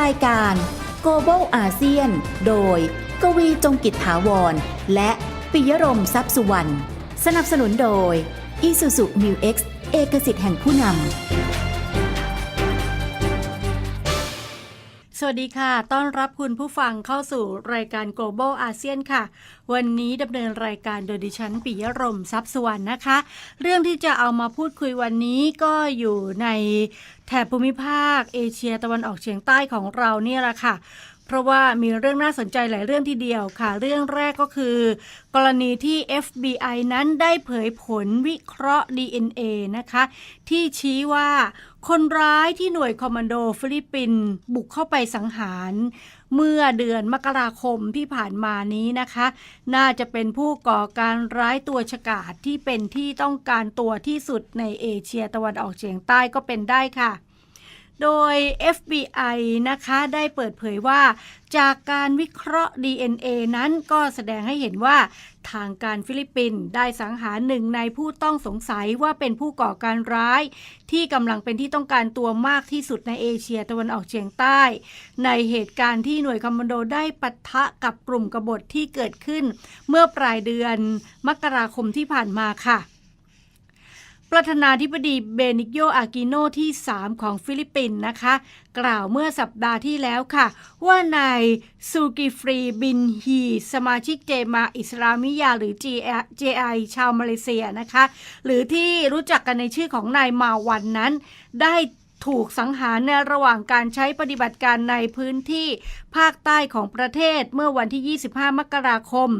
รายการ Global ASEAN โดย กวีจงกิจถาวร และปิยรมทรัพย์สุวรรณ สนับสนุนโดย Isuzu New X เอกสิทธิ์แห่งผู้นำ สวัสดีค่ะ ต้อนรับคุณผู้ฟังเข้าสู่รายการ Global ASEAN ค่ะ วันนี้ดำเนินรายการโดยดิฉันปิยรมทรัพย์สวรรณนะคะ เรื่องที่จะเอามาพูดคุยวันนี้ก็อยู่ในแถบภูมิภาคเอเชียตะวันออกเฉียงใต้ของเราเนี่ยแหละค่ะ เพราะว่ามีเรื่องน่าสนใจหลายเรื่องทีเดียวค่ะ เรื่องแรกก็คือ กรณีที่ FBI นั้นได้เผยผลวิเคราะห์ DNA นะคะ ที่ชี้ว่าคนร้ายที่หน่วยคอมมานโดฟิลิปปินส์บุกเข้าไปสังหาร เมื่อเดือนมกราคมที่ผ่านมานี้นะคะ น่าจะเป็นผู้ก่อการร้ายตัวฉกาจที่เป็นที่ต้องการตัวที่สุดในเอเชียตะวันออกเฉียงใต้ก็เป็นได้ค่ะ โดย FBI นะคะได้เปิดเผยว่า จากการวิเคราะห์ DNA นั้นก็แสดงให้เห็นว่าทางการฟิลิปปินส์ได้สังหารหนึ่งในผู้ต้องสงสัยว่าเป็นผู้ก่อการร้าย ที่กำลังเป็นที่ต้องการตัวมากที่สุดในเอเชียตะวันออกเฉียงใต้ ในเหตุการณ์ที่หน่วยคอมมานโดได้ปะทะกับกลุ่มกบฏที่เกิดขึ้น เมื่อปลายเดือนมกราคมที่ผ่านมาค่ะ ประธานาธิบดีเบนิกโยอากิโนที่ 3 ของฟิลิปปินส์นะคะ กล่าวเมื่อสัปดาห์ที่แล้วค่ะ ว่านายซูกิฟรีบินฮี สมาชิกเจมาอิสลามิยาหรือ JI ชาวมาเลเซียนะคะ หรือที่รู้จักกันในชื่อของนายมาวันนั้น ได้ถูกสังหารในระหว่างการใช้ปฏิบัติการในพื้นที่ภาคใต้ของประเทศเมื่อวันที่ 25 มกราคม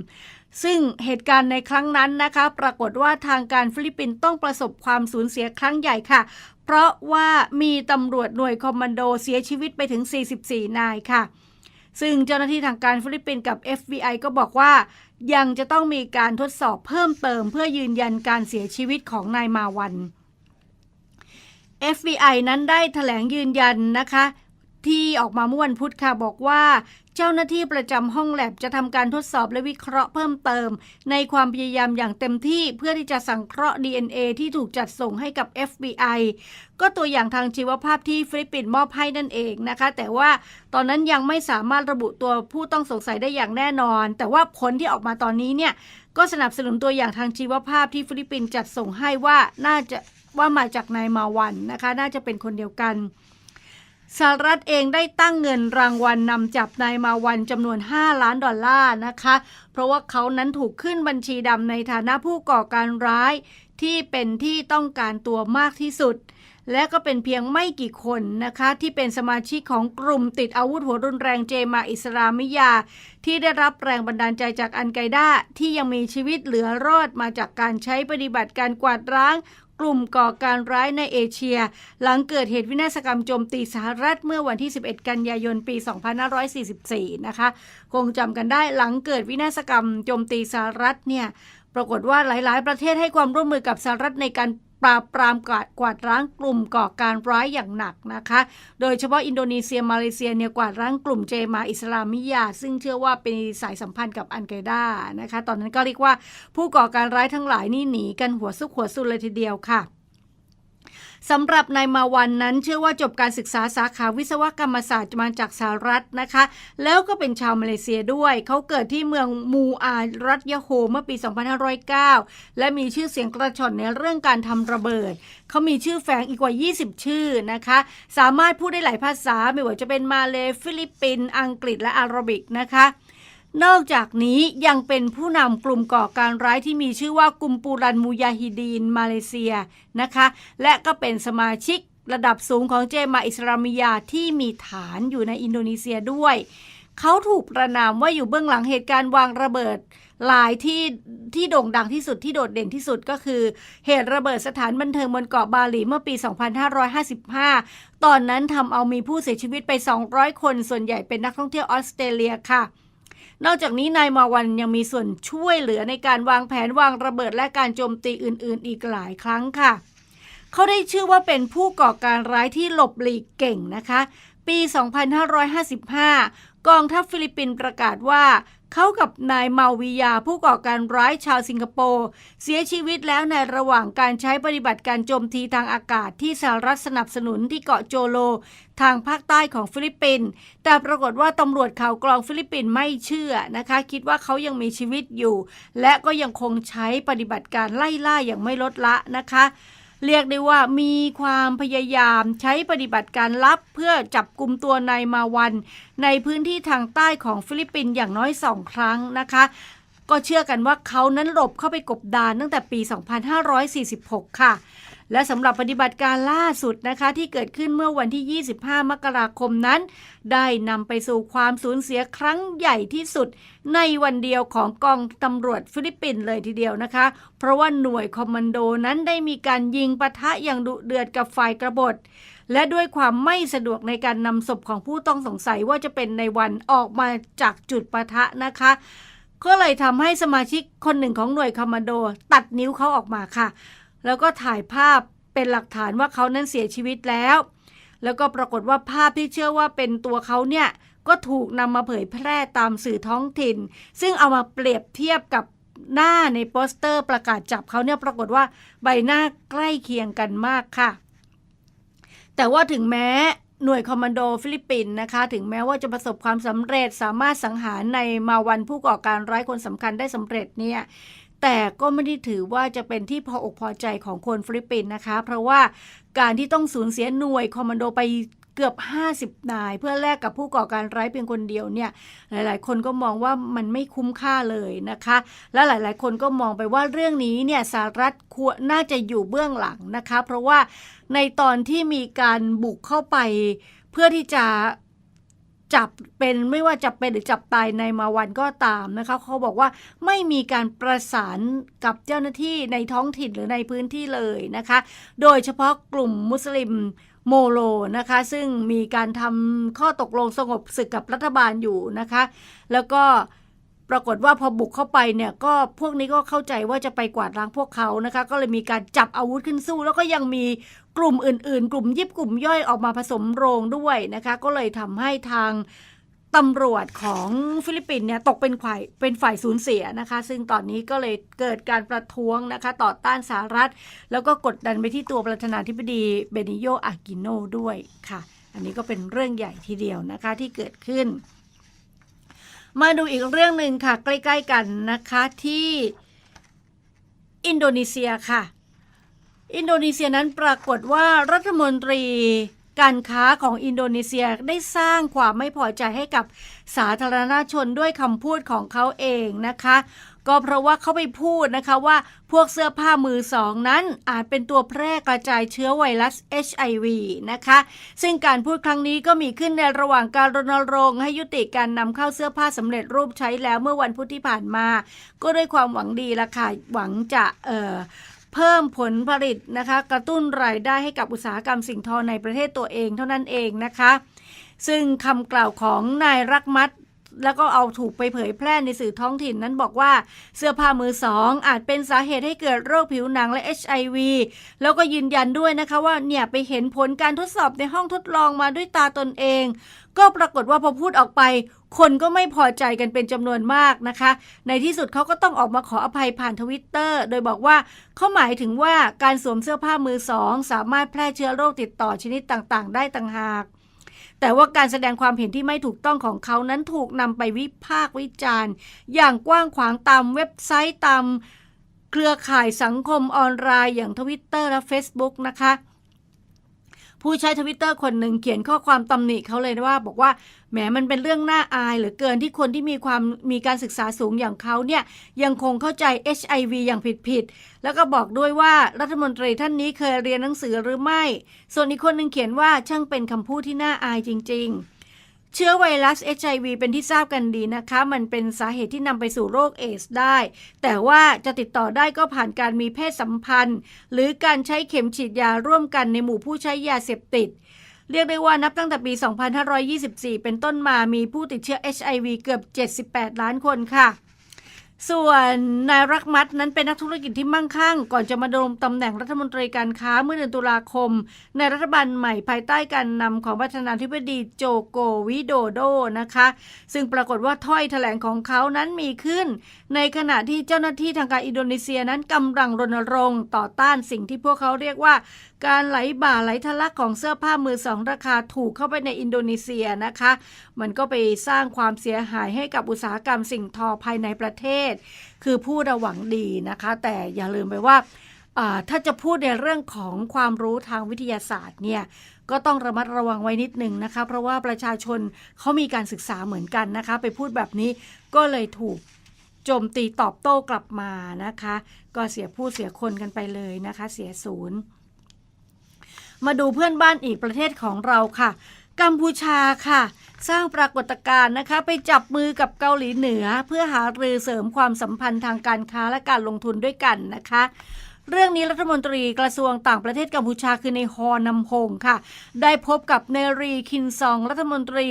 ซึ่งเหตุการณ์ในครั้งนั้นนะคะ ปรากฏว่าทางการฟิลิปปินส์ต้องประสบความสูญเสียครั้งใหญ่ค่ะ เพราะว่ามีตำรวจหน่วยคอมมานโดเสียชีวิตไปถึง 44 นายค่ะ ซึ่งเจ้าหน้าที่ทางการฟิลิปปินส์กับ FBI ก็บอกว่า ยังจะต้องมีการทดสอบเพิ่มเติม เพื่อยืนยันการเสียชีวิตของนายมาวัน FBI นั้นได้ถแถลงยืนยันนะคะ ที่ออกมาเมื่อวันพุธค่ะบอกว่าเจ้าหน้าที่ประจำห้องแลบจะทำการทดสอบและวิเคราะห์เพิ่มเติม ในความพยายามอย่างเต็มที่เพื่อที่จะสังเคราะห์ DNA ที่ถูกจัดส่งให้กับ FBI ก็ตัวอย่างทางชีวภาพที่ฟิลิปปินส์มอบให้นั่นเองนะคะ แต่ว่าตอนนั้นยังไม่สามารถระบุตัวผู้ต้องสงสัยได้อย่างแน่นอน แต่ว่าผลที่ออกมาตอนนี้เนี่ยก็สนับสนุนตัวอย่างทางชีวภาพที่ฟิลิปปินส์จัดส่งให้ว่าน่าจะว่ามาจากนายมาวันนะคะ น่าจะเป็นคนเดียวกัน สหรัฐเองได้ตั้งเงินรางวัลนนำจับนายมาวันจำนวน 5 ล้านดอลลาร์นะคะ เพราะว่าเขานั้นถูกขึ้นบัญชีดำในฐานะผู้ก่อการร้าย ที่เป็นที่ต้องการตัวมากที่สุด และก็เป็นเพียงไม่กี่คนนะคะ ที่เป็นสมาชิกของกลุ่มติดอาวุธหัวรุนแรงเจมาอิสลามิยา ที่ได้รับแรงบันดาลใจจากอันไกด้าที่ยังมีชีวิตเหลือรอดมาจากการใช้ปฏิบัติการกวาดร้าง ลุ่มก่อการร้ายในเอเชีย หลังเกิดเหตุวินาศกรรมโจมตีสหรัฐเมื่อวันที่ 11 กันยายนปี 2544 นะคะ คงจำกันได้หลังเกิดวินาศกรรมโจมตีสหรัฐเนี่ยปรากฏว่าหลาย ๆ ประเทศให้ความร่วมมือกับสหรัฐในการ ปราบปรามกวาดกวาดล้างกลุ่มก่อการร้ายอย่างหนักนะคะ โดยเฉพาะอินโดนีเซียมาเลเซียเนี่ยกวาดล้างกลุ่มเจมาอิสลามิยา ซึ่งเชื่อว่าเป็นสายสัมพันธ์กับอันไกดานะคะ ตอนนั้นก็เรียกว่าผู้ก่อการร้ายทั้งหลายนี่หนีกันหัวซุกหัวซุนเลยทีเดียวค่ะ สำหรับนายมาวันนั้น เชื่อว่าจบการศึกษาสาขาวิศวกรรมศาสตร์มาจากสหรัฐนะคะ แล้วก็เป็นชาวมาเลเซียด้วย เขาเกิดที่เมืองมูอารัฐยะโฮเมื่อปี 2509 และมีชื่อเสียงกระชอนในเรื่องการทำระเบิด เขามีชื่อแฝงอีกกว่า 20 ชื่อนะคะ สามารถพูดได้หลายภาษาไม่ว่าจะเป็นมาเล ฟิลิปปินส์อังกฤษและอาหรับิกนะคะ นอกจากนี้ยังเป็นผู้นำกลุ่มก่อการร้ายที่มีชื่อว่ากลุ่มปูรันมูยาฮิดีนมาเลเซียนะคะ และก็เป็นสมาชิกระดับสูงของเจมาอิสลามิยาที่มีฐานอยู่ในอินโดนีเซียด้วย เขาถูกประนามว่าอยู่เบื้องหลังเหตุการณ์วางระเบิดหลายที่ที่โด่งดังที่สุดที่โดดเด่นที่สุดก็คือ เหตุระเบิดสถานบันเทิงบนเกาะบาหลีเมื่อปี 2555 ตอนนั้นทำเอามีผู้เสียชีวิตไป 200 คนส่วนใหญ่เป็นนักท่องเที่ยวออสเตรเลียค่ะ นอกจากนี้นายมาวันยังมีส่วนช่วยเหลือในการวางแผนวางระเบิดและการโจมตีอื่น ๆ อีกหลายครั้งค่ะ เขาได้ชื่อว่าเป็นผู้ก่อการร้ายที่หลบหลีกเก่งนะคะ ปี 2555 กองทัพฟิลิปปินส์ประกาศว่า เขากับนายมาวิยาผู้ก่อการร้ายชาวสิงคโปร์เสียชีวิตแล้วในระหว่างการใช้ปฏิบัติการโจมตีทางอากาศที่สหรัฐสนับสนุนที่เกาะโจโล ทางภาคใต้ของฟิลิปปินส์แต่ปรากฏว่าตำรวจข่าวกรองฟิลิปปินส์ไม่เชื่อนะคะ คิดว่าเขายังมีชีวิตอยู่ และก็ยังคงใช้ปฏิบัติการไล่ล่าอย่างไม่ลดละนะคะ เรียกได้ว่ามีความพยายามใช้ปฏิบัติการลับเพื่อจับกลุ่มตัวนายมาวัน ในพื้นที่ทางใต้ของฟิลิปปินส์อย่างน้อยสองครั้งนะคะ ก็เชื่อกันว่าเขานั้นหลบเข้าไปกบดานตั้งแต่ปี 2546 ค่ะ และสำหรับปฏิบัติการล่าสุดนะคะ ที่เกิดขึ้นเมื่อวันที่ 25 มกราคมนั้น ได้นำไปสู่ความสูญเสียครั้งใหญ่ที่สุด ในวันเดียวของกองตำรวจฟิลิปปินส์เลยทีเดียวนะคะ เพราะว่าหน่วยคอมมานโดนั้นได้มีการยิงปะทะอย่างดุเดือดกับฝ่ายกบฏและด้วยความไม่สะดวกในการนำศพของผู้ต้องสงสัยว่าจะเป็นในวันออกมาจากจุดปะทะนะคะ ก็เลยทำให้สมาชิกคนหนึ่งของหน่วยคอมมานโด ตัดนิ้วเขาออกมาค่ะ แล้วก็ถ่ายภาพเป็นหลักฐานว่าเขานั้นเสียชีวิตแล้ว แล้วก็ปรากฏว่าภาพที่เชื่อว่าเป็นตัวเขาเนี่ยก็ถูกนำมาเผยแพร่ตามสื่อท้องถิ่น ซึ่งเอามาเปรียบเทียบกับหน้าในโปสเตอร์ประกาศจับเขาเนี่ยปรากฏว่าใบหน้าใกล้เคียงกันมากค่ะ แต่ว่าถึงแม้หน่วยคอมมานโดฟิลิปปินส์นะคะ ถึงแม้ว่าจะประสบความสำเร็จสามารถสังหารในมาวันผู้ก่อการร้ายคนสำคัญได้สำเร็จเนี่ย แต่ก็ไม่ได้ถือว่าจะเป็นที่พออกพอใจของคนฟิลิปปินส์นะคะ เพราะว่าการที่ต้องสูญเสียหน่วยคอมมานโดไปเกือบ 50 นาย เพื่อแลกกับผู้ก่อการร้ายเพียงคนเดียวเนี่ย หลาย ๆ คนก็มองว่ามันไม่คุ้มค่าเลยนะคะ และหลาย ๆ คนก็มองไปว่าเรื่องนี้เนี่ยสหรัฐควรน่าจะอยู่เบื้องหลังนะคะ เพราะว่าในตอนที่มีการบุกเข้าไป เพื่อที่จะ จับเป็นไม่ว่าจะเป็นหรือจับตายในมาวันก็ตามนะคะเขาบอกว่าไม่มีการประสานกับเจ้าหน้าที่ในท้องถิ่นหรือในพื้นที่เลยนะคะ โดยเฉพาะกลุ่มมุสลิมโมโลนะคะ ซึ่งมีการทำข้อตกลงสงบศึกกับรัฐบาลอยู่นะคะ แล้วก็ ปรากฏว่าพอบุกเข้าไปเนี่ยก็พวกนี้ก็เข้าใจว่าจะไปกวาดล้างพวกเขานะคะ ก็เลยมีการจับอาวุธขึ้นสู้ แล้วก็ยังมีกลุ่มอื่น ๆ กลุ่มยิบกลุ่มย่อยออกมาผสมโรงด้วยนะคะ ก็เลยทำให้ทางตำรวจของฟิลิปปินส์เนี่ยตกเป็นฝ่ายเป็นฝ่ายสูญเสียนะคะ ซึ่งตอนนี้ก็เลยเกิดการประท้วงนะคะ ต่อต้านสหรัฐ แล้วก็กดดันไปที่ตัวประธานาธิบดีเบนิโยอากิโนด้วยค่ะ อันนี้ก็เป็นเรื่องใหญ่ทีเดียวนะคะที่เกิดขึ้น มาดูอีกเรื่องหนึ่งค่ะ ใกล้ ๆ กันนะคะที่อินโดนีเซียค่ะ อินโดนีเซียนั้นปรากฏว่ารัฐมนตรีการค้าของอินโดนีเซียได้สร้างความไม่พอใจให้กับสาธารณชนด้วยคำพูดของเขาเองนะคะ ก็เพราะว่าเขาไปพูดนะคะว่าพวกเสื้อผ้ามือสองนั้นอาจเป็นตัวแพร่กระจายเชื้อไวรัส HIV นะคะ ซึ่งการพูดครั้งนี้ก็มีขึ้นในระหว่างการรณรงค์ให้ยุติการนำเข้าเสื้อผ้าสำเร็จรูปใช้แล้วเมื่อวันพุธที่ผ่านมา ก็ด้วยความหวังดีละค่ะ หวังจะเอ่อเพิ่มผลผลิตนะคะ กระตุ้นรายได้ให้กับอุตสาหกรรมสิ่งทอในประเทศตัวเองเท่านั้นเองนะคะซึ่งคำกล่าวของนายรักมัด แล้วก็เอาถูกไปเผยแพร่ในสื่อท้องถิ่นนั้นบอกว่าเสื้อผ้ามือสองอาจเป็นสาเหตุให้เกิดโรคผิวหนังและ HIV แล้วก็ยืนยันด้วยนะคะว่าเนี่ยไปเห็นผลการทดสอบในห้องทดลองมาด้วยตาตนเอง ก็ปรากฏว่าพอพูดออกไป คนก็ไม่พอใจกันเป็นจำนวนมากนะคะ ในที่สุดเขาก็ต้องออกมาขออภัยผ่านทวิตเตอร์โดยบอกว่าเขาหมายถึงว่าการสวมเสื้อผ้ามือสองสามารถแพร่เชื้อโรคติดต่อชนิดต่างๆ ได้ต่างหาก แต่ว่าการแสดงความเห็นที่ไม่ถูกต้องของเขานั้นถูกนำไปวิพากษ์วิจารณ์ อย่างกว้างขวางตามเว็บไซต์ตามเครือข่ายสังคมออนไลน์อย่างทวิตเตอร์และ Facebook นะคะ ผู้ใช้ทวิตเตอร์คนหนึ่งเขียนข้อความตำหนิเขาเลยว่า บอกว่าแหมมันเป็นเรื่องน่าอายเหลือเกินที่คนที่มีความมีการศึกษาสูงอย่างเขาเนี่ยยังคงเข้าใจ HIV อย่างผิดๆแล้วก็บอกด้วยว่ารัฐมนตรีท่านนี้เคยเรียนหนังสือหรือไม่ ส่วนอีกคนหนึ่งเขียนว่าช่างเป็นคำพูดที่น่าอายจริง ๆ เชื้อไวรัส HIV เป็นที่ทราบกันดีนะคะ มันเป็นสาเหตุที่นำไปสู่โรคเอสได้ แต่ว่าจะติดต่อได้ก็ผ่านการมีเพศสัมพันธ์ หรือการใช้เข็มฉีดยาร่วมกันในหมู่ผู้ใช้ยาเสพติด เรียกได้ว่านับตั้งแต่ปี 2524 เป็นต้นมามีผู้ติดเชื้อ HIV เกือบ 78 ล้านคนค่ะ ส่วนนายรักมัดนั้นเป็นนักธุรกิจที่มั่งคั่ง ก่อนจะมาดำรงตำแหน่งรัฐมนตรีการค้าเมื่อเดือนตุลาคม ในรัฐบาลใหม่ภายใต้การนำของประธานาธิบดีโจโกวิโดโดนะคะ ซึ่งปรากฏว่าถ้อยแถลงของเขานั้นมีขึ้น ในขณะที่เจ้าหน้าที่ทางการอินโดนีเซียนั้นกำลังรณรงค์ต่อต้านสิ่งที่พวกเขาเรียกว่า การไหลบ่าไหลทะลักของเสื้อผ้ามือสองราคาถูกเข้าไปในอินโดนีเซียนะคะ มันก็ไปสร้างความเสียหายให้กับอุตสาหกรรมสิ่งทอภายในประเทศคือผู้ระหวังดีนะคะ แต่อย่าลืมไปว่าอ่าถ้าจะพูดในเรื่องของความรู้ทางวิทยาศาสตร์เนี่ยก็ต้องระมัดระวังไว้นิดนึงนะคะ เพราะว่าประชาชนเขามีการศึกษาเหมือนกันนะคะ ไปพูดแบบนี้ก็เลยถูกโจมตีตอบโต้กลับมานะคะ ก็เสียผู้เสียคนกันไปเลยนะคะ เสียศูนย์ มาดูเพื่อนบ้านอีกประเทศของเราค่ะ กัมพูชาค่ะ สร้างปรากฏการณ์นะคะ ไปจับมือกับเกาหลีเหนือ เพื่อหารือเสริมความสัมพันธ์ทางการค้าและการลงทุนด้วยกันนะคะเรื่องนี้รัฐมนตรีกระทรวงต่างประเทศกัมพูชาคือในฮอนำฮงค่ะ ได้พบกับเนรีคินซองรัฐมนตรี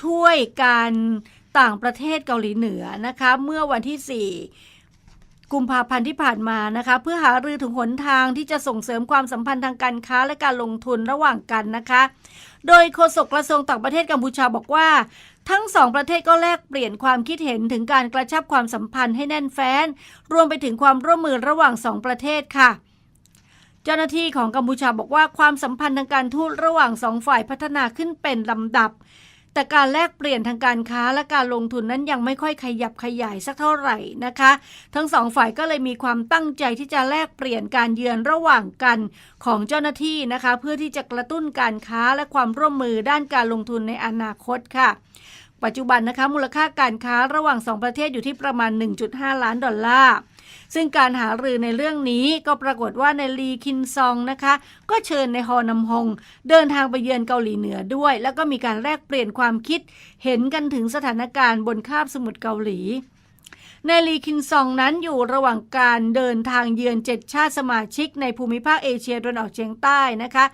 ช่วยการต่างประเทศเกาหลีเหนือนะคะ เมื่อวันที่ 4 กุมภาพันธ์ที่ผ่านมานะคะ เพื่อหารือถึงหนทางที่จะส่งเสริมความสัมพันธ์ทางการค้าและการลงทุนระหว่างกันนะคะ โดยโฆษกกระทรวงต่างประเทศกัมพูชาบอกว่า ทั้งสองประเทศก็แลกเปลี่ยนความคิดเห็นถึงการกระชับความสัมพันธ์ให้แน่นแฟ้น รวมไปถึงความร่วมมือระหว่างสองประเทศค่ะเจ้าหน้าที่ของกัมพูชาบอกว่าความสัมพันธ์ทางการทูตระหว่างสองฝ่ายพัฒนาขึ้นเป็นลำดับ แต่การแลกเปลี่ยนทางการค้าและการลงทุนนั้นยังไม่ค่อยขยับขยายสักเท่าไหร่นะคะ ทั้งสองฝ่ายก็เลยมีความตั้งใจที่จะแลกเปลี่ยนการเยือนระหว่างกันของเจ้าหน้าที่นะคะ เพื่อที่จะกระตุ้นการค้าและความร่วมมือด้านการลงทุนในอนาคตค่ะปัจจุบันนะคะมูลค่าการค้าระหว่างสองประเทศอยู่ที่ประมาณ 1.5 ล้านดอลลาร์ ซึ่งการหารือในเรื่องนี้ก็ปรากฏว่าในลีคินซองนะคะ ก็เชิญในฮอนำฮงเดินทางไปเยือนเกาหลีเหนือด้วย แล้วก็มีการแลกเปลี่ยนความคิด เห็นกันถึงสถานการณ์บนคาบสมุทรเกาหลีในลีคินซองนั้นอยู่ระหว่างการเดินทางเยือนเจ็ดชาติสมาชิกในภูมิภาคเอเชียตะวันออกเฉียงใต้นะคะ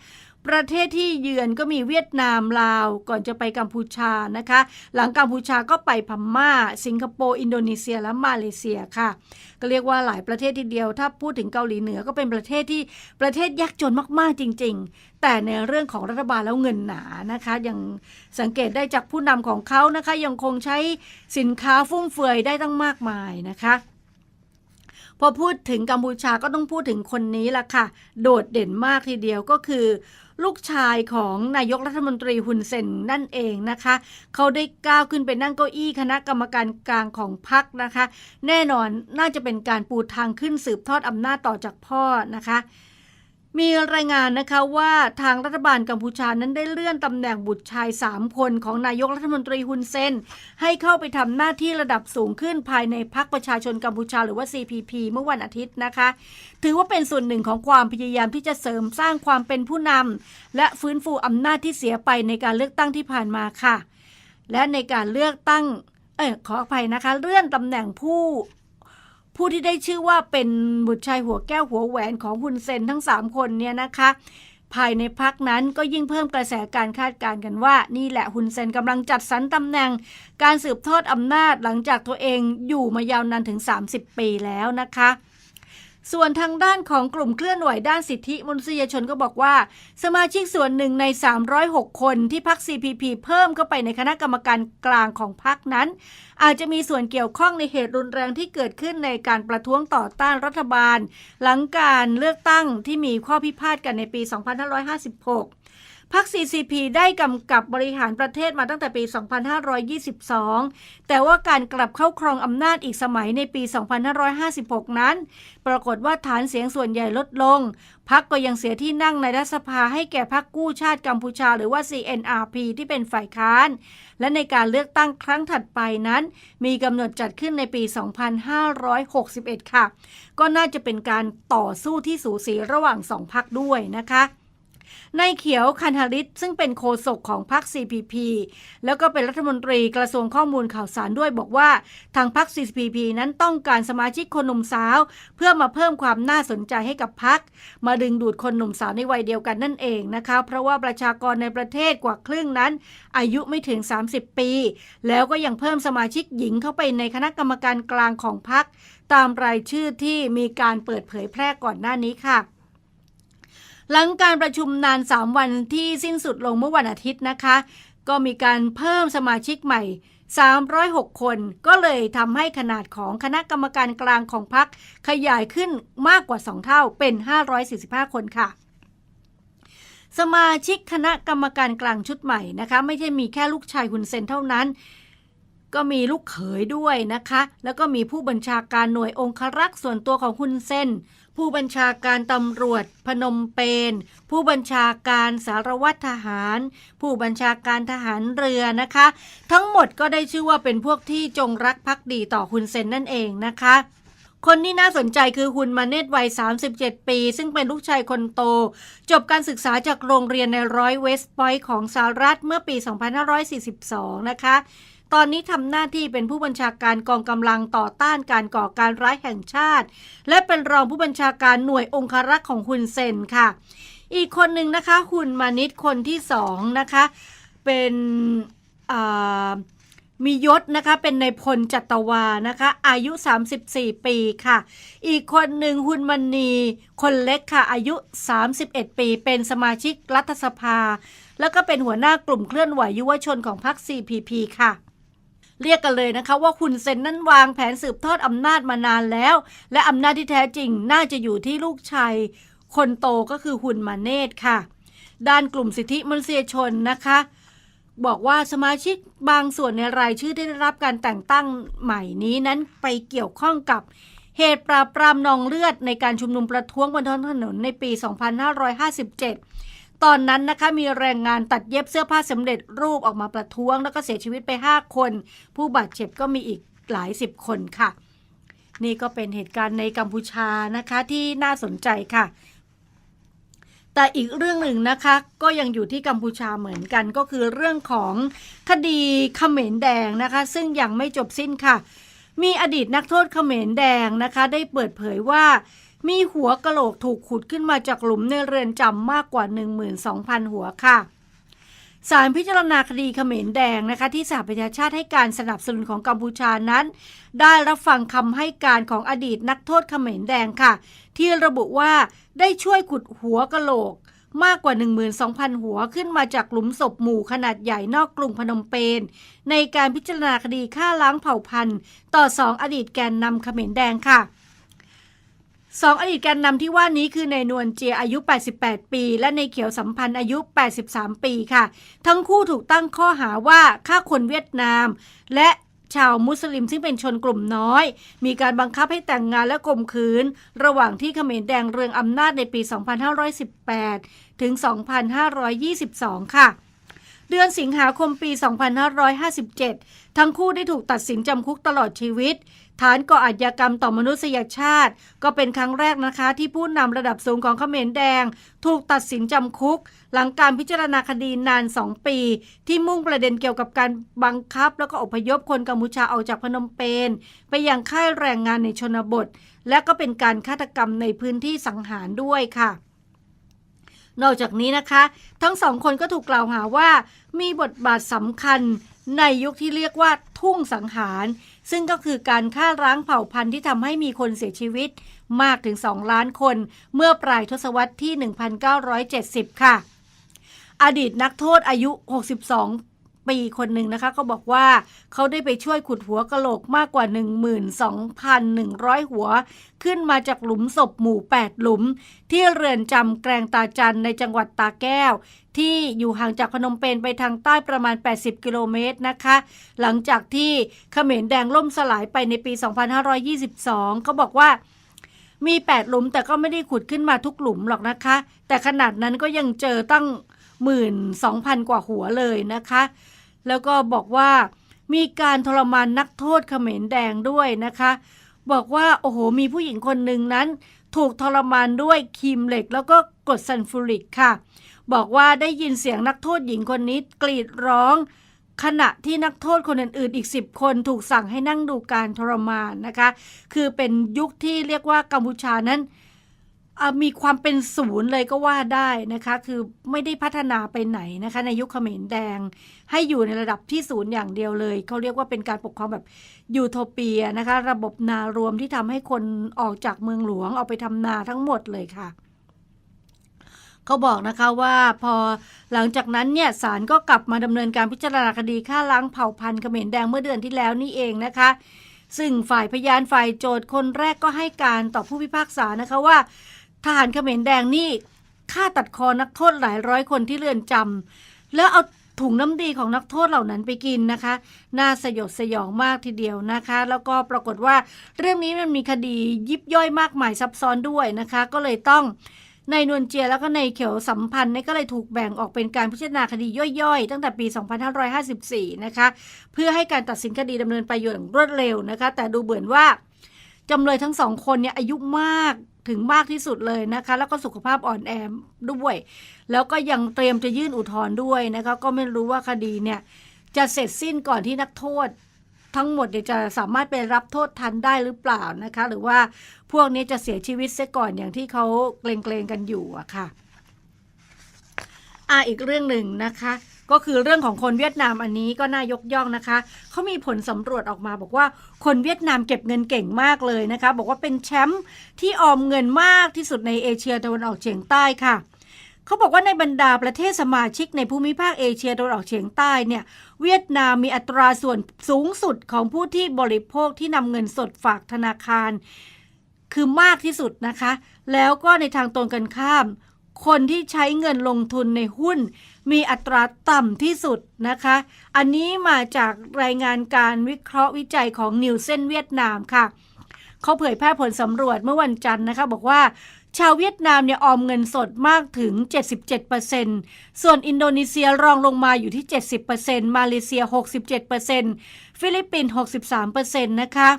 ประเทศที่เยือนก็มีเวียดนามลาวก่อนจะไปกัมพูชานะคะ หลังกัมพูชาก็ไปพม่า สิงคโปร์อินโดนีเซียและมาเลเซียค่ะ ก็เรียกว่าหลายประเทศทีเดียว ถ้าพูดถึงเกาหลีเหนือก็เป็นประเทศที่ประเทศยากจนมากๆจริง ๆ แต่ในเรื่องของรัฐบาลแล้วเงินหนานะคะยังสังเกตได้จากผู้นำของเขานะคะ ยังคงใช้สินค้าฟุ่มเฟือยได้ตั้งมากมายนะคะพอพูดถึงกัมพูชาก็ต้องพูดถึงคนนี้ละค่ะ โดดเด่นมากทีเดียวก็คือ ลูกชายของนายกรัฐมนตรีฮุนเซนนั่นเองนะคะ เขาได้ก้าวขึ้นไปนั่งเก้าอี้คณะกรรมการกลางของพรรคนะคะ แน่นอนน่าจะเป็นการปูทางขึ้นสืบทอดอำนาจต่อจากพ่อนะคะ มีรายงานนะคะว่าทางรัฐบาลกัมพูชานั้นได้เลื่อนตำแหน่งบุตรชาย 3 คนของนายกรัฐมนตรีฮุนเซนให้เข้าไปทำหน้าที่ระดับสูงขึ้นภายในพรรคประชาชนกัมพูชาหรือว่า CPP เมื่อวันอาทิตย์นะคะ ถือว่าเป็นส่วนหนึ่งของความพยายามที่จะเสริมสร้างความเป็นผู้นำและฟื้นฟูอำนาจที่เสียไปในการเลือกตั้งที่ผ่านมาค่ะ และในการเลือกตั้งเออขออภัยนะคะ เลื่อนตำแหน่งผู้ ผู้ที่ได้ชื่อว่าเป็นบุตรชายหัวแก้วหัวแหวนของฮุนเซนทั้ง 3 คนเนี่ยนะคะภายในพักนั้นก็ยิ่งเพิ่มกระแสการคาดการณ์กันว่า นี่แหละฮุนเซนกำลังจัดสรรตำแหน่ง การสืบทอดอำนาจหลังจากตัวเองอยู่มายาวนานถึง 30 ปีแล้วนะคะ ส่วนทางด้านของกลุ่มเคลื่อนไหวด้านสิทธิมนุษยชนก็บอกว่า สมาชิกส่วนหนึ่งใน 306 คนที่พัก CPP เพิ่มเข้าไปในคณะกรรมการกลางของพักนั้น อาจจะมีส่วนเกี่ยวข้องในเหตุรุนแรงที่เกิดขึ้นในการประท้วงต่อต้านรัฐบาล หลังการเลือกตั้งที่มีข้อพิพาทกันในปี 2556 พรรค CCP ได้กำกับบริหารประเทศมาตั้งแต่ปี 2522 แต่ว่าการกลับเข้าครองอำนาจอีกสมัยในปี 2556 นั้น ปรากฏว่าฐานเสียงส่วนใหญ่ลดลงพรรคก็ยังเสียที่นั่งในรัฐสภาให้แก่พรรคกู้ชาติกัมพูชาหรือว่า CNRP ที่เป็นฝ่ายค้าน และในการเลือกตั้งครั้งถัดไปนั้น มีกำหนดจัดขึ้นในปี 2561 ค่ะ ก็น่าจะเป็นการต่อสู้ที่สูสีระหว่างสองพรรคด้วยนะคะ นายเขียวคันธริตซึ่งเป็นโฆษกของพรรค CPP แล้วก็เป็นรัฐมนตรีกระทรวงข้อมูลข่าวสารด้วยบอกว่า ทางพรรค CPP นั้นต้องการสมาชิกคนหนุ่มสาว เพื่อมาเพิ่มความน่าสนใจให้กับพรรคมาดึงดูดคนหนุ่มสาวในวัยเดียวกันนั่นเองนะคะ เพราะว่าประชากรในประเทศกว่าครึ่งนั้น อายุไม่ถึง 30 ปี แล้วก็ยังเพิ่มสมาชิกหญิงเข้าไปในคณะกรรมการกลางของพรรคตามรายชื่อที่มีการเปิดเผยแพร่ก่อนหน้านี้ค่ะ หลังการประชุมนาน 3 วันที่สิ้นสุดลงเมื่อวันอาทิตย์นะคะ ก็มีการเพิ่มสมาชิกใหม่ 306 คน ก็เลยทำให้ขนาดของคณะกรรมการกลางของพรรคขยายขึ้นมากกว่า 2 เท่าเป็น 545 คนค่ะสมาชิกคณะกรรมการกลางชุดใหม่นะคะ ไม่ใช่มีแค่ลูกชายคุณเซนเท่านั้น ก็มีลูกเขยด้วยนะคะ แล้วก็มีผู้บัญชาการหน่วยองครักษ์ส่วนตัวของคุณเซน ผู้บัญชาการตำรวจพนมเปญผู้บัญชาการสารวัตรทหาร ผู้บัญชาการทหารเรือนะคะ ทั้งหมดก็ได้ชื่อว่าเป็นพวกที่จงรักภักดีต่อคุณเซนนั่นเองนะคะคนที่น่าสนใจคือคุณมาเนตวัย 37 ปี ซึ่งเป็นลูกชายคนโต จบการศึกษาจากโรงเรียนในร้อยเวสต์พอยต์ของสหรัฐเมื่อปี 2542 นะคะ ตอนนี้ทำหน้าที่เป็นผู้บัญชาการกองกำลังต่อต้านการก่อการร้ายแห่งชาติ และเป็นรองผู้บัญชาการหน่วยองครักษ์ของคุณเซนค่ะ อีกคนหนึ่งนะคะคุณมานิตคนที่สองนะคะเป็นมียศนะคะเป็นในพลจัตวานะคะอายุ 34 ปีค่ะ อีกคนหนึ่งคุณมณีคนเล็กค่ะอายุ 31 ปี เป็นสมาชิกรัฐสภา แล้วก็เป็นหัวหน้ากลุ่มเคลื่อนไหวยุวชนของพรรค CPP ค่ะ เรียกกันเลยนะคะว่าคุณเซนนั้นวางแผนสืบทอดอำนาจมานานแล้ว และอำนาจที่แท้จริงน่าจะอยู่ที่ลูกชายคนโตก็คือคุณมาเนตค่ะ ด้านกลุ่มสิทธิมนุษยชนนะคะ บอกว่าสมาชิกบางส่วนในรายชื่อที่ได้รับการแต่งตั้งใหม่นี้นั้นไปเกี่ยวข้องกับเหตุปราบปรามนองเลือดในการชุมนุมประท้วงบนท้องถนนในปี 2557 ตอนนั้นนะคะมีแรงงานตัดเย็บเสื้อผ้าสำเร็จรูปออกมาประท้วง แล้วก็เสียชีวิตไป 5 คน ผู้บาดเจ็บก็มีอีกหลายสิบคนค่ะ นี่ก็เป็นเหตุการณ์ในกัมพูชานะคะที่น่าสนใจค่ะ แต่อีกเรื่องหนึ่งนะคะก็ยังอยู่ที่กัมพูชาเหมือนกันก็คือเรื่องของคดีเขมรแดงนะคะ ซึ่งยังไม่จบสิ้นค่ะ มีอดีตนักโทษเขมรแดงนะคะ ได้เปิดเผยว่า มีหัวกะโหลกถูกขุดขึ้นมาจากหลุมในเรือนจำมากกว่า 12,000 หัวค่ะศาลพิจารณาคดีเขมรแดงนะคะที่สหประชาชาติให้การสนับสนุนของกัมพูชานั้น ได้รับฟังคำให้การของอดีตนักโทษเขมรแดงค่ะ ที่ระบุว่าได้ช่วยขุดหัวกะโหลก มากกว่า 12,000 หัวขึ้นมาจากหลุมศพหมู่ขนาดใหญ่นอกกรุงพนมเปญในการพิจารณาคดีฆ่าล้างเผ่าพันธุ์ ต่อสองอดีตแกนนำเขมรแดงค่ะ สองอดีตแกนนำที่ว่านี้คือในนวลเจียอายุ 88 ปี และในเขียวสัมพันธ์อายุ 83 ปีค่ะ ทั้งคู่ถูกตั้งข้อหาว่าฆ่าคนเวียดนาม และชาวมุสลิมซึ่งเป็นชนกลุ่มน้อย มีการบังคับให้แต่งงานและข่มขืน ระหว่างที่เขมรแดงเรืองอำนาจในปี 2518 ถึง 2522 ค่ะ เดือนสิงหาคมปี 2557 ทั้งคู่ได้ถูกตัดสินจำคุกตลอดชีวิต ฐานก่ออาชญากรรมต่อมนุษยชาติ ก็เป็นครั้งแรกนะคะที่ผู้นำระดับสูงของเขมรแดง ถูกตัดสินจำคุก หลังการพิจารณาคดีนาน 2 ปี ที่มุ่งประเด็นเกี่ยวกับการบังคับ แล้วก็อพยพคนกัมพูชาออกจากพนมเปญไปยังค่ายแรงงานในชนบท และก็เป็นการฆาตกรรมในพื้นที่สังหารด้วยค่ะ นอกจากนี้นะคะ ทั้งสองคนก็ถูกกล่าวหาว่า มีบทบาทสำคัญในยุคที่เรียกว่าทุ่งสังหาร ซึ่งก็คือการฆ่าร้างเผ่าพันธุ์ที่ทำให้มีคนเสียชีวิต มากถึง 2 ล้านคน เมื่อปลายทศวรรษที่ 1970 ค่ะ อดีตนักโทษอายุ 62 ปีคนหนึ่งนะคะก็บอกว่าเขาได้ไปช่วยขุดหัวกะโหลกมากกว่า 12,100 หัว ขึ้นมาจากหลุมศพหมู่ 8 หลุม ที่เรือนจำแกรงตาจันในจังหวัดตาแก้ว ที่อยู่ห่างจากพนมเปญไปทางใต้ประมาณ 80 กิโลเมตรนะคะ หลังจากที่เขมรแดงล่มสลายไปในปี 2522ก็บอกว่ามี 8 หลุมแต่ก็ไม่ได้ขุดขึ้นมาทุกหลุมหรอกนะคะ แต่ขนาดนั้นก็ยังเจอตั้ง 12,000 กว่าหัวเลยนะคะ แล้วก็บอกว่ามีการทรมานนักโทษเขมรแดงด้วยนะคะ บอกว่าโอ้โหมีผู้หญิงคนหนึ่งนั้น ถูกทรมานด้วยครีมเหล็ก แล้วก็กรดซัลฟูริกค่ะ บอกว่าได้ยินเสียงนักโทษหญิงคนนี้กรีดร้อง ขณะที่นักโทษคนอื่นๆอีก 10 คนถูกสั่งให้นั่งดูการทรมานนะคะ คือเป็นยุคที่เรียกว่ากัมพูชานั้น มีความเป็นศูนย์เลยก็ว่าได้นะคะ คือไม่ได้พัฒนาไปไหนนะคะ ในยุคเขมรแดง ให้อยู่ในระดับที่ศูนย์อย่างเดียวเลยเขาเรียกว่าเป็นการปกครองแบบยูโทเปียนะคะ ระบบนารวมที่ทำให้คนออกจากเมืองหลวงออกไปทำนาทั้งหมดเลยค่ะเขาบอกนะคะว่าพอหลังจากนั้นเนี่ยศาลก็กลับมาดำเนินการพิจารณาคดีฆ่าล้างเผ่าพันธุ์เขมรแดงเมื่อเดือนที่แล้วนี่เองนะคะ ซึ่งฝ่ายพยานฝ่ายโจทย์คนแรกก็ให้การต่อผู้พิพากษานะคะว่า ทหารเขมรแดงนี่ฆ่าตัดคอนักโทษหลายร้อยคนที่เรือนจำแล้วเอาถุงน้ำดีของนักโทษเหล่านั้นไปกินนะคะ น่าสยดสยองมากทีเดียวนะคะ แล้วก็ปรากฏว่าเรื่องนี้มันมีคดียิบย่อยมากมายซับซ้อนด้วยนะคะ ก็เลยต้องในนวลเจียแล้วก็ในเขียวสัมพันธ์นี่ก็เลยถูกแบ่งออกเป็นการพิจารณาคดีย่อยๆ ตั้งแต่ปี 2554 นะคะ เพื่อให้การตัดสินคดีดำเนินไปอย่างรวดเร็วนะคะ แต่ดูเหมือนว่าจำเลยทั้งสองคนเนี่ยอายุมาก ถึงมากที่สุดเลยนะคะ แล้วก็สุขภาพอ่อนแอด้วย แล้วก็ยังเตรียมจะยื่นอุทธรณ์ด้วยนะคะ ก็ไม่รู้ว่าคดีเนี่ยจะเสร็จสิ้นก่อนที่นักโทษ ทั้งหมดเนี่ยจะสามารถไปรับโทษทันได้หรือเปล่านะคะ หรือว่าพวกนี้จะเสียชีวิตเสียก่อนอย่างที่เขาเกรงๆกันอยู่อะค่ะอ่าอีกเรื่องหนึ่งนะคะ ก็คือเรื่องของคนเวียดนามอันนี้ก็น่ายกย่องนะคะ เขามีผลสำรวจออกมาบอกว่าคนเวียดนามเก็บเงินเก่งมากเลยนะคะ บอกว่าเป็นแชมป์ที่ออมเงินมากที่สุดในเอเชียตะวันออกเฉียงใต้ค่ะเขาบอกว่าในบรรดาประเทศสมาชิกในภูมิภาคเอเชียตะวันออกเฉียงใต้เนี่ย เวียดนามมีอัตราส่วนสูงสุดของผู้ที่บริโภคที่นำเงินสดฝากธนาคาร คือมากที่สุดนะคะ แล้วก็ในทางตรงกันข้าม คนที่ใช้เงินลงทุนในหุ้น มีอัตราต่ำที่สุดนะคะ อันนี้มาจากรายงานการวิเคราะห์วิจัยของนิวเซนเวียดนามค่ะ เขาเผยแพร่ผลสำรวจเมื่อวันจันทร์นะคะ บอกว่าชาวเวียดนามเนี่ยออมเงินสดมากถึง 77%ส่วนอินโดนีเซียรองลงมาอยู่ที่ 70%มาเลเซีย 67%ฟิลิปปินส์63%นะคะ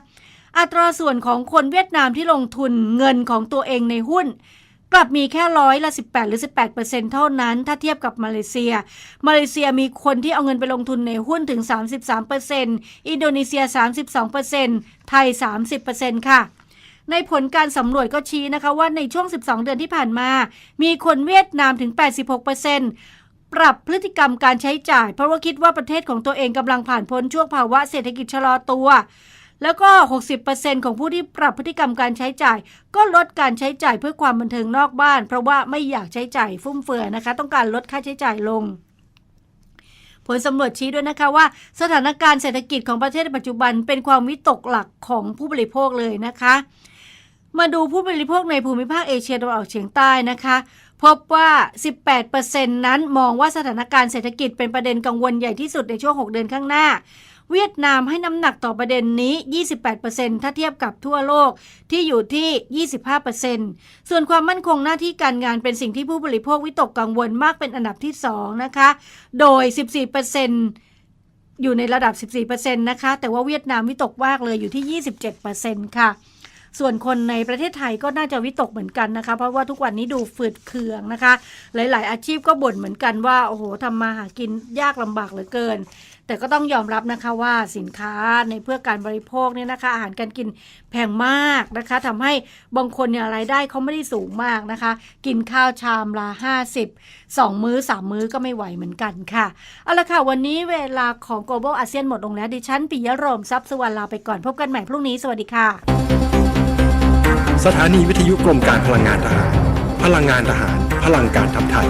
อัตราส่วนของคนเวียดนามที่ลงทุนเงินของตัวเองในหุ้น กลับมีแค่ร้อยละ 18 หรือ 18%เท่านั้น ถ้าเทียบกับมาเลเซีย มาเลเซียมีคนที่เอาเงินไปลงทุนในหุ้นถึง 33%อินโดนีเซีย 32%ไทย 30%ค่ะในผลการสำรวจก็ชี้นะคะว่าในช่วง 12 เดือนที่ผ่านมา มีคนเวียดนามถึง 86%ปรับพฤติกรรมการใช้จ่าย เพราะว่าคิดว่าประเทศของตัวเองกำลังผ่านพ้นช่วงภาวะเศรษฐกิจชะลอตัว แล้วก็ 60%ของผู้ที่ปรับพฤติกรรมการใช้จ่าย ก็ลดการใช้จ่ายเพื่อความบันเทิงนอกบ้าน เพราะว่าไม่อยากใช้จ่ายฟุ่มเฟือยนะคะ ต้องการลดค่าใช้จ่ายลงผลสำรวจชี้ด้วยนะคะว่าสถานการณ์เศรษฐกิจของประเทศปัจจุบันเป็นความวิตกหลักของผู้บริโภคเลยนะคะ มาดูผู้บริโภคในภูมิภาคเอเชียตะวันออกเฉียงใต้นะคะ พบว่า 18%นั้นมองว่าสถานการณ์เศรษฐกิจเป็นประเด็นกังวลใหญ่ที่สุดในช่วง 6 เดือนข้างหน้า เวียดนามให้น้ำหนักต่อประเด็นนี้ 28%ถ้าเทียบกับทั่วโลกที่อยู่ที่ 25%ส่วนความมั่นคงหน้าที่การงานเป็นสิ่งที่ผู้บริโภควิตกกังวลมากเป็นอันดับที่ 2 นะคะ โดย 14%อยู่ในระดับ 14%นะคะ แต่ว่าเวียดนามวิตกมากเลยอยู่ที่ 27%ค่ะ ส่วนคนในประเทศไทยก็น่าจะวิตกเหมือนกันนะคะ เพราะว่าทุกวันนี้ดูฝืดเคืองนะคะ หลาย ๆ อาชีพก็บ่นเหมือนกันว่า โอ้โหทำมาหากินยากลำบากเหลือเกิน แต่ก็ต้องยอมรับนะคะว่าสินค้าในเพื่อการบริโภคเนี่ยนะคะ อาหารการกินแพงมากนะคะทำให้บางคนเนี่ยรายได้เขาไม่ได้สูงมากนะคะ กินข้าวชามละ50 2 มื้อ 3 มื้อก็ไม่ไหวเหมือนกันค่ะเอาละค่ะวันนี้เวลาของ Global ASEAN หมดลงแล้วดิฉันปิยะรมทรัพย์สุวรรณลาไปก่อนพบกันใหม่พรุ่งนี้สวัสดีค่ะ สถานีวิทยุกรมการพลังงานทหาร พลังงานทหาร พลังการทำไทย